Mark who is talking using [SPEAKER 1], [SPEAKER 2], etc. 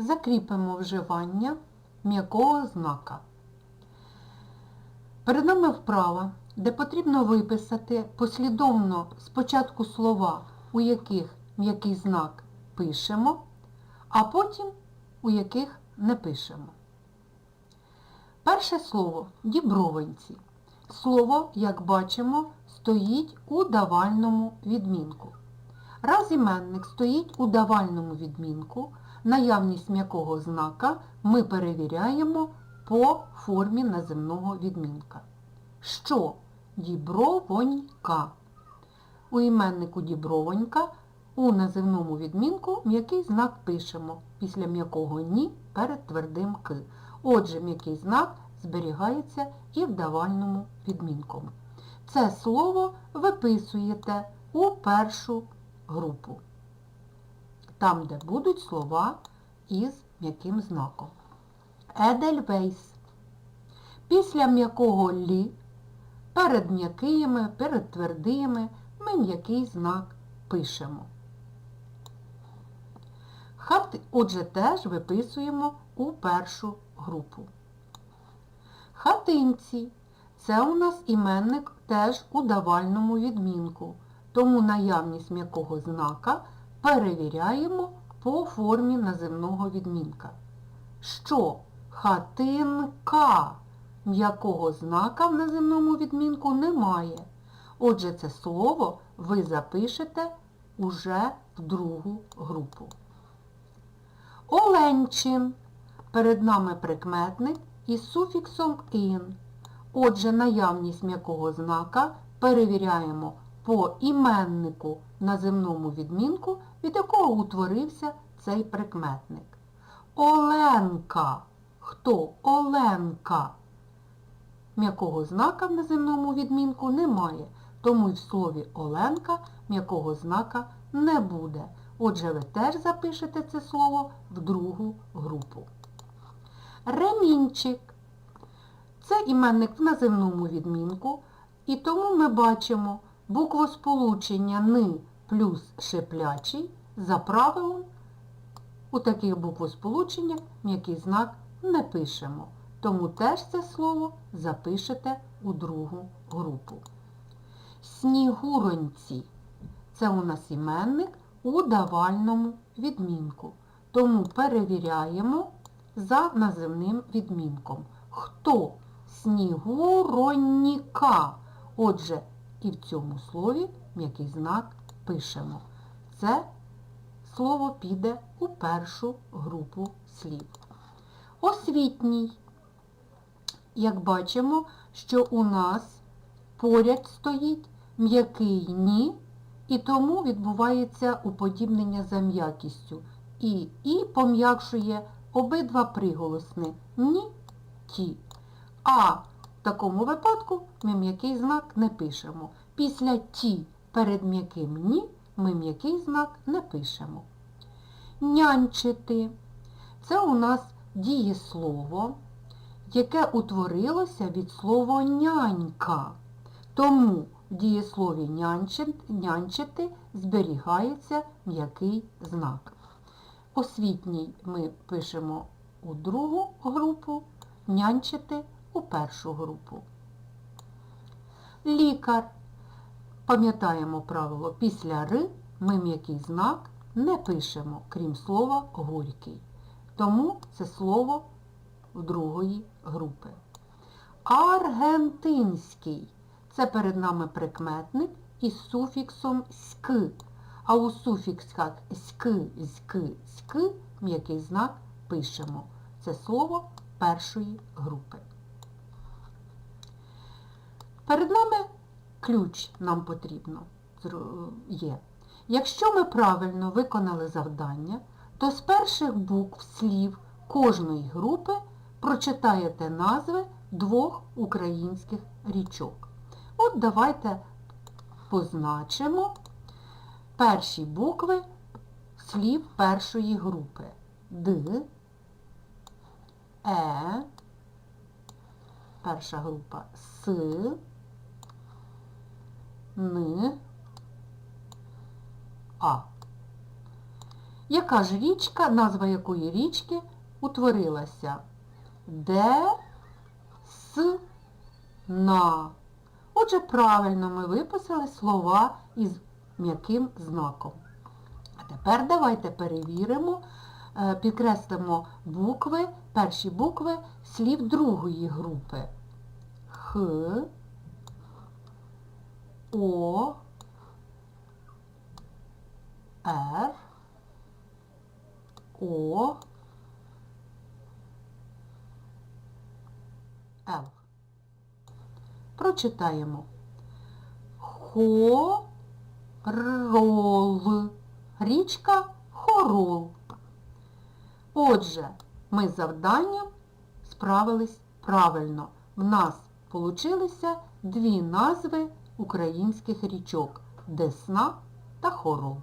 [SPEAKER 1] закріпимо вживання м'якого знака. Перед нами вправа, де потрібно виписати послідовно спочатку слова, у яких м'який знак пишемо, а потім у яких не пишемо. Перше слово дібровинці. Слово, як бачимо, стоїть у давальному відмінку. Раз іменник стоїть у давальному відмінку, наявність м'якого знака ми перевіряємо по формі наземного відмінка. Що? Дібровонька. У іменнику дібровонька у називному відмінку м'який знак пишемо після м'якого ні перед твердим к. Отже, м'який знак зберігається і в давальному відмінку. Це слово виписуєте у першу групу, там, де будуть слова із м'яким знаком. Едельвейс. Після м'якого лі, перед м'якими, перед твердими ми м'який знак пишемо. Хати, отже, теж виписуємо у першу групу. Хатинці. Це у нас іменник теж у давальному відмінку, тому наявність м'якого знака перевіряємо по формі наземного відмінка. Що? Хатинка. М'якого знака в наземному відмінку немає. Отже, це слово ви запишете уже в другу групу. Оленчин. Перед нами прикметник із суфіксом ін. Отже, наявність м'якого знака перевіряємо по іменнику наземному відмінку, від якого утворився цей прикметник. Оленка. Хто? Оленка. М'якого знака в наземному відмінку немає, тому й в слові Оленка м'якого знака не буде. Отже, ви теж запишете це слово в другу групу. Ремінчик. Це іменник в наземному відмінку, і тому ми бачимо буквосполучення ни плюс шиплячий за правилом. У таких буквосполученнях м'який знак не пишемо. Тому теж це слово запишете у другу групу. Снігуроньці. Це у нас іменник у давальному відмінку. Тому перевіряємо за називним відмінком. Хто? Снігуроніка. Отже, і в цьому слові м'який знак пишемо. Це слово піде у першу групу слів. Освітній. Як бачимо, що у нас поряд стоїть м'який ні, і тому відбувається уподібнення за м'якістю. І і пом'якшує обидва приголосни ні, ті. А в такому випадку ми м'який знак не пишемо. Після ті перед м'яким ні ми м'який знак не пишемо. Нянчити. Це у нас дієслово, яке утворилося від слова нянька. Тому в дієслові нянчити зберігається м'який знак. Освітній ми пишемо у другу групу, нянчити у першу групу. Лікар. Пам'ятаємо правило, після ри ми м'який знак не пишемо, крім слова горький. Тому це слово в другої групи. Аргентинський. Це перед нами прикметник із суфіксом ськ. А у суфіксах ськ, зьк, ськ м'який знак пишемо. Це слово першої групи. Перед нами ключ нам потрібно є. Якщо ми правильно виконали завдання, то з перших букв слів кожної групи прочитаєте назви двох українських річок. От давайте позначимо перші букви слів першої групи. Д, Е, перша група С, Н, А. Яка ж річка, назва якої річки утворилася? Де с на. Отже, правильно ми виписали слова із м'яким знаком. А тепер давайте перевіримо, е, підкреслимо букви, перші букви слів другої групи. Х, О, Р, О, Л. Прочитаємо. Хорол. Річка Хорол. Отже, ми з завданням справились правильно. В нас получилися дві назви українських річок Десна та Хорол.